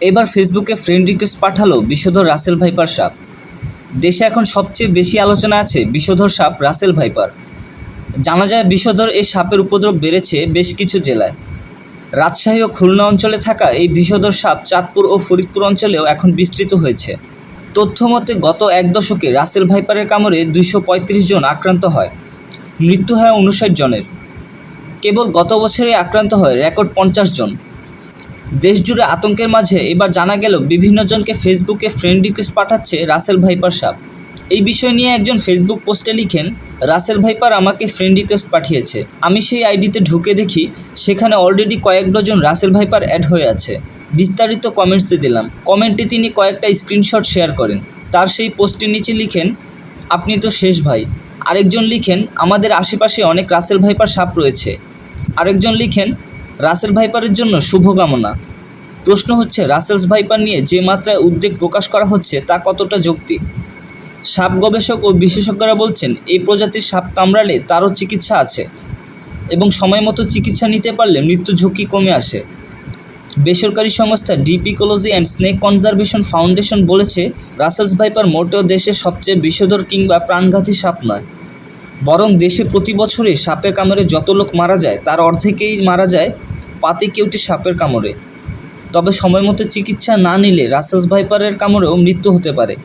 এবার ফেসবুকে friend request পাঠালো বিষধর রাসেল ভাইপার সাপ। দেশে এখন সবচেয়ে বেশি আলোচনা আছে বিষধর সাপ, রাসেল ভাইপার। জানা যায় বিষধর এই সাপের উপদ্রব বেড়েছে বেশ কিছু জেলায়। রাজশাহী ও খুলনা অঞ্চলে থাকা এই বিষধর সাপ চাঁদপুর ও ফরিদপুর অঞ্চলেও এখন বিস্তৃত হয়েছে। তথ্য মতে, গত এক দশকে রাসেল ভাইপারের কামড়ে দুইশো পঁয়ত্রিশ জন আক্রান্ত হয়। মৃত্যু হয় উনষাট জনের। কেবল গত বছরে আক্রান্ত হয় রেকর্ড পঞ্চাশ জন। দেশজুড়ে আতঙ্কের মাঝে এবার জানা গেল বিভিন্ন জনকে ফেসবুকে ফ্রেন্ড রিকোয়েস্ট পাঠাচ্ছে রাসেল ভাইপার সাপ এই বিষয় নিয়ে একজন ফেসবুক পোস্টে লিখেন, রাসেল ভাইপার আমাকে ফ্রেন্ড রিকোয়েস্ট পাঠিয়েছে। আমি সেই আইডিতে ঢুকে দেখি, সেখানে অলরেডি কয়েক ডজন রাসেল ভাইপার অ্যাড হয়ে আছে। বিস্তারিত কমেন্টসে দিলাম। কমেন্টে তিনি কয়েকটা স্ক্রিনশট শেয়ার করেন। তার সেই পোস্টের নিচে লিখেন, আপনি তো শেষ ভাই। আরেকজন লিখেন, আমাদের আশেপাশে অনেক রাসেল ভাইপার সাপ রয়েছে। আরেকজন লিখেন রাসেল ভাইপারের জন্য শুভকামনা। প্রশ্ন হচ্ছে, রাসেলস ভাইপার নিয়ে যে মাত্রায় উদ্বেগ প্রকাশ করা হচ্ছে, তা কতটা যৌক্তিক? সাপ গবেষক ও বিশেষজ্ঞরা বলছেন, এই প্রজাতির সাপ কামড়ালে তারও চিকিৎসা আছে এবং সময় মতো চিকিৎসা নিতে পারলে মৃত্যু ঝুঁকি কমে আসে। বেসরকারি সংস্থা Deep Ecology and Snake Conservation Foundation বলেছে, রাসেলস ভাইপার মোটেও দেশের সবচেয়ে বিষধর কিংবা প্রাণঘাতী সাপ নয়। বরং দেশে প্রতি বছরে সাপের কামড়ে যত লোক মারা যায়, তার অর্ধেকেই মারা যায় পাতি কেউটি সাপের কামড়ে। তবে সময় মতো চিকিৎসা না নিলে রাসেলস ভাইপারের কামড়েও মৃত্যু হতে পারে।